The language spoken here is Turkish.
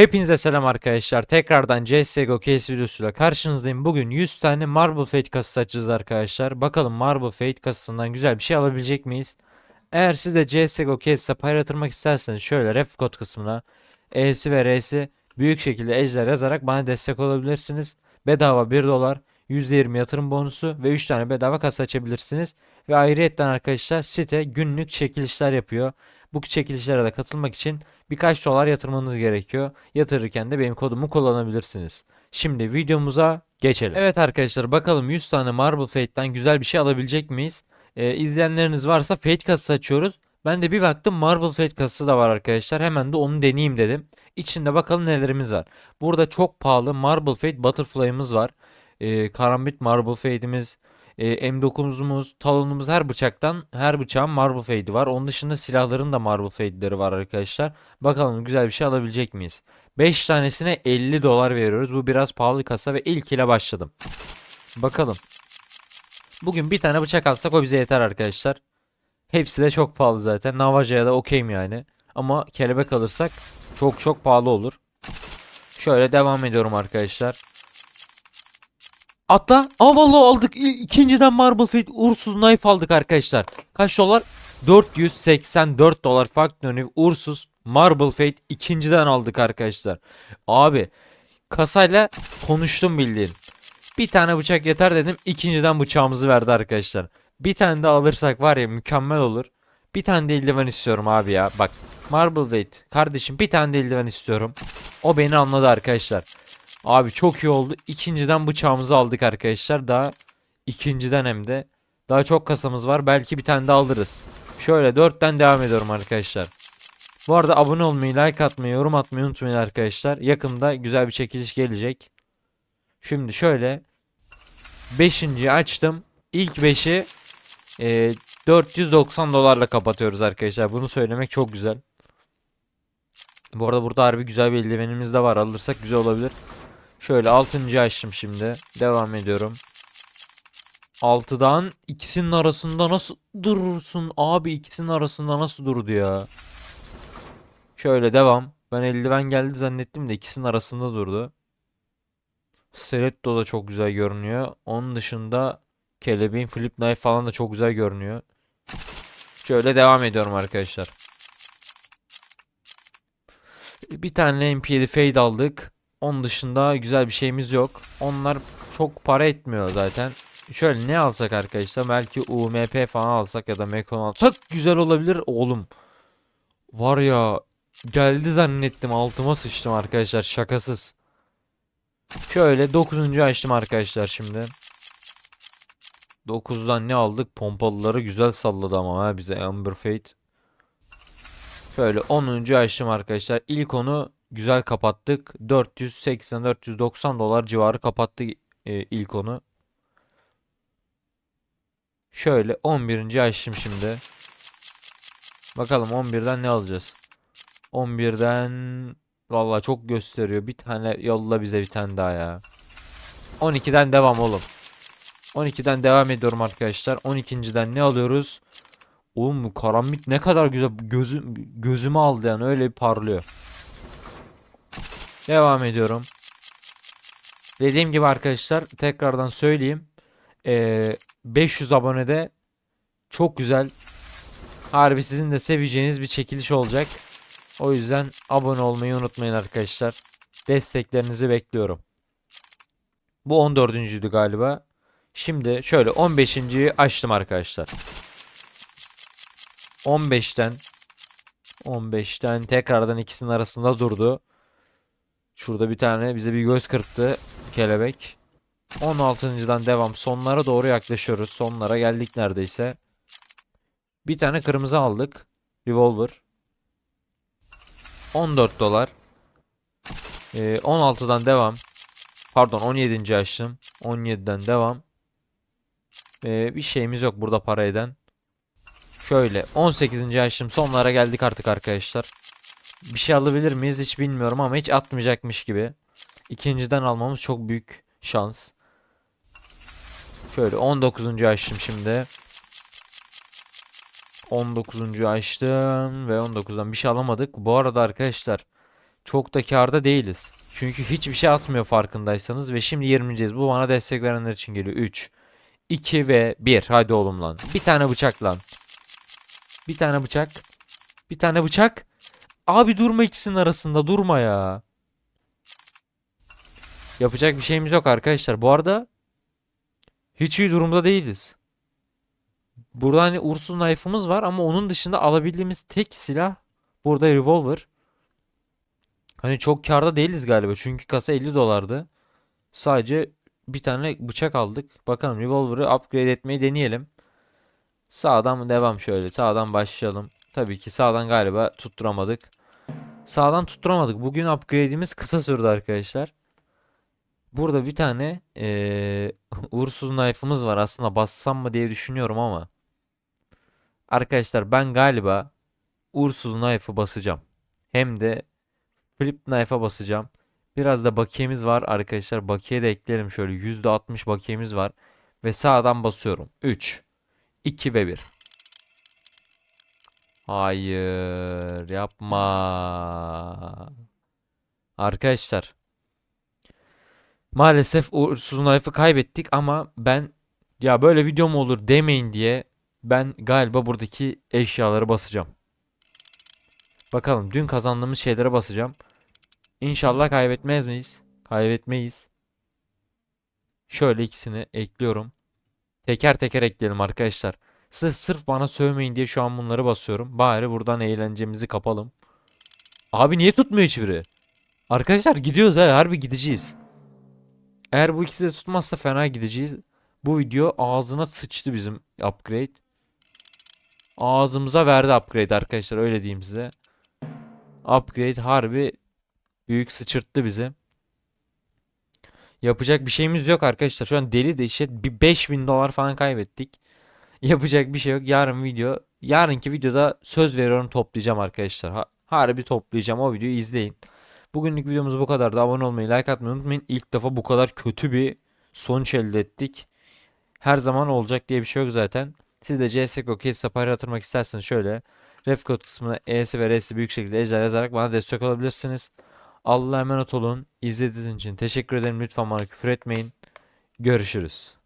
Hepinize selam arkadaşlar. Tekrardan CSGO case videosuyla karşınızdayım. Bugün 100 tane Marble Fate kasası açacağız arkadaşlar. Bakalım Marble Fate kasasından güzel bir şey alabilecek miyiz? Eğer siz de CSGO case'e paylaştırmak isterseniz şöyle ref kod kısmına E'si ve R'si büyük şekilde ejder yazarak bana destek olabilirsiniz. Bedava 1 dolar, %20 yatırım bonusu ve 3 tane bedava kasa açabilirsiniz. Ve ayrıyetten arkadaşlar site günlük çekilişler yapıyor. Bu çekilişlere de katılmak için birkaç dolar yatırmanız gerekiyor. Yatırırken de benim kodumu kullanabilirsiniz. Şimdi videomuza geçelim. Evet arkadaşlar bakalım 100 tane Marble Fate'den güzel bir şey alabilecek miyiz? Ee, izleyenleriniz varsa Fate kasası açıyoruz. Ben de bir baktım Marble Fate kasası da var arkadaşlar. Hemen de onu deneyeyim dedim. İçinde bakalım nelerimiz var. Burada çok pahalı Marble Fate Butterfly'ımız var. Ee, Karambit Marble Fate'imiz, e, M9'umuz, talonumuz her bıçaktan her bıçağın Marble Fade'i var. Onun dışında silahların da Marble Fade'leri var arkadaşlar. Bakalım güzel bir şey alabilecek miyiz? 5 tanesine 50 dolar veriyoruz. Bu biraz pahalı kasa ve ilk ile başladım. Bakalım. Bugün bir tane bıçak alsak o bize yeter arkadaşlar. Hepsi de çok pahalı zaten. Navaja'ya da okeyim yani. Ama kelebek alırsak çok çok pahalı olur. Şöyle devam ediyorum arkadaşlar. Atla. Aa aldık. İ- İkinciden Marble Fate Ursus Knife aldık arkadaşlar. Kaç dolar? 484 dolar Factory Ursus Marble Fate ikinciden aldık arkadaşlar. Abi kasayla konuştum bildiğin. Bir tane bıçak yeter dedim. ikinciden bıçağımızı verdi arkadaşlar. Bir tane de alırsak var ya mükemmel olur. Bir tane de eldiven istiyorum abi ya. Bak Marble Fate kardeşim bir tane de eldiven istiyorum. O beni anladı arkadaşlar. Abi çok iyi oldu. İkinciden bıçağımızı aldık arkadaşlar. Daha ikinciden hem de. Daha çok kasamız var. Belki bir tane de alırız. Şöyle dörtten devam ediyorum arkadaşlar. Bu arada abone olmayı, like atmayı, yorum atmayı unutmayın arkadaşlar. Yakında güzel bir çekiliş gelecek. Şimdi şöyle 5. açtım. İlk 5'i e, 490 dolarla kapatıyoruz arkadaşlar. Bunu söylemek çok güzel. Bu arada burada harbi güzel bir eldivenimiz de var. Alırsak güzel olabilir. Şöyle 6. açtım şimdi. Devam ediyorum. 6'dan ikisinin arasında nasıl durursun abi ikisinin arasında nasıl durdu ya. Şöyle devam. Ben eldiven geldi zannettim de ikisinin arasında durdu. Stiletto da çok güzel görünüyor. Onun dışında kelebeğin flip knife falan da çok güzel görünüyor. Şöyle devam ediyorum arkadaşlar. Bir tane MP7 fade aldık. Onun dışında güzel bir şeyimiz yok. Onlar çok para etmiyor zaten. Şöyle ne alsak arkadaşlar? Belki UMP falan alsak ya da Mekon alsak güzel olabilir oğlum. Var ya geldi zannettim altıma sıçtım arkadaşlar şakasız. Şöyle 9. açtım arkadaşlar şimdi. 9'dan ne aldık? Pompalıları güzel salladı ama ha bize Amber Fate. Şöyle 10. açtım arkadaşlar. İlk onu güzel kapattık. 480-490 dolar civarı kapattık e, ilk onu. Şöyle 11. açtım şimdi. Bakalım 11'den ne alacağız? 11'den vallahi çok gösteriyor. Bir tane yolla bize bir tane daha ya. 12'den devam oğlum. 12'den devam ediyorum arkadaşlar. 12.den ne alıyoruz? Oğlum bu karambit ne kadar güzel gözüm gözümü aldı yani öyle bir parlıyor. Devam ediyorum. Dediğim gibi arkadaşlar tekrardan söyleyeyim. Ee, 500 abonede çok güzel harbi sizin de seveceğiniz bir çekiliş olacak. O yüzden abone olmayı unutmayın arkadaşlar. Desteklerinizi bekliyorum. Bu 14.'üydü galiba. Şimdi şöyle 15.yi açtım arkadaşlar. 15'ten 15'ten tekrardan ikisinin arasında durdu. Şurada bir tane bize bir göz kırptı kelebek. 16.dan devam. Sonlara doğru yaklaşıyoruz. Sonlara geldik neredeyse. Bir tane kırmızı aldık. Revolver. 14 dolar. Ee, 16'dan devam. Pardon 17. açtım. 17'den devam. Ee, bir şeyimiz yok burada para eden. Şöyle 18. açtım. Sonlara geldik artık arkadaşlar. Bir şey alabilir miyiz hiç bilmiyorum ama hiç atmayacakmış gibi. İkinciden almamız çok büyük şans. Şöyle 19. açtım şimdi. 19. açtım ve 19'dan bir şey alamadık. Bu arada arkadaşlar çok da karda değiliz. Çünkü hiçbir şey atmıyor farkındaysanız ve şimdi 20'ceyiz. Bu bana destek verenler için geliyor. 3 2 ve 1. Hadi oğlum lan. Bir tane bıçak lan. Bir tane bıçak. Bir tane bıçak. Abi durma ikisinin arasında durma ya. Yapacak bir şeyimiz yok arkadaşlar. Bu arada hiç iyi durumda değiliz. Burada hani Ursus knife'ımız var ama onun dışında alabildiğimiz tek silah burada revolver. Hani çok karda değiliz galiba. Çünkü kasa 50 dolardı. Sadece bir tane bıçak aldık. Bakalım revolver'ı upgrade etmeyi deneyelim. Sağdan devam şöyle. Sağdan başlayalım. Tabii ki sağdan galiba tutturamadık. Sağdan tutturamadık. Bugün upgrade'imiz kısa sürdü arkadaşlar. Burada bir tane eee Ursus knife'ımız var. Aslında bassam mı diye düşünüyorum ama. Arkadaşlar ben galiba Ursus knife'ı basacağım. Hem de flip knife'a basacağım. Biraz da bakiyemiz var arkadaşlar. Bakiye de ekleyelim şöyle. %60 bakiyemiz var. Ve sağdan basıyorum. 3, 2 ve 1. Hayır yapma. Arkadaşlar. Maalesef Ursus Knife'ı kaybettik ama ben ya böyle video mu olur demeyin diye ben galiba buradaki eşyaları basacağım. Bakalım dün kazandığımız şeylere basacağım. İnşallah kaybetmez miyiz? Kaybetmeyiz. Şöyle ikisini ekliyorum. Teker teker ekleyelim arkadaşlar. Siz sırf bana sövmeyin diye şu an bunları basıyorum. Bari buradan eğlencemizi kapalım. Abi niye tutmuyor hiçbiri? Arkadaşlar gidiyoruz ha harbi gideceğiz. Eğer bu ikisi de tutmazsa fena gideceğiz. Bu video ağzına sıçtı bizim upgrade. Ağzımıza verdi upgrade arkadaşlar öyle diyeyim size. Upgrade harbi büyük sıçırttı bizi. Yapacak bir şeyimiz yok arkadaşlar. Şu an deli de işte bir 5000 dolar falan kaybettik. Yapacak bir şey yok. Yarın video, yarınki videoda söz veriyorum toplayacağım arkadaşlar. Ha, harbi toplayacağım. O videoyu izleyin. Bugünlük videomuz bu kadardı. Abone olmayı, like atmayı unutmayın. İlk defa bu kadar kötü bir sonuç elde ettik. Her zaman olacak diye bir şey yok zaten. Siz de CSGO case sapari yatırmak isterseniz şöyle ref kod kısmına E'si ve R'si büyük şekilde ecra yazarak bana destek olabilirsiniz. Allah'a emanet olun. İzlediğiniz için teşekkür ederim. Lütfen bana küfür etmeyin. Görüşürüz.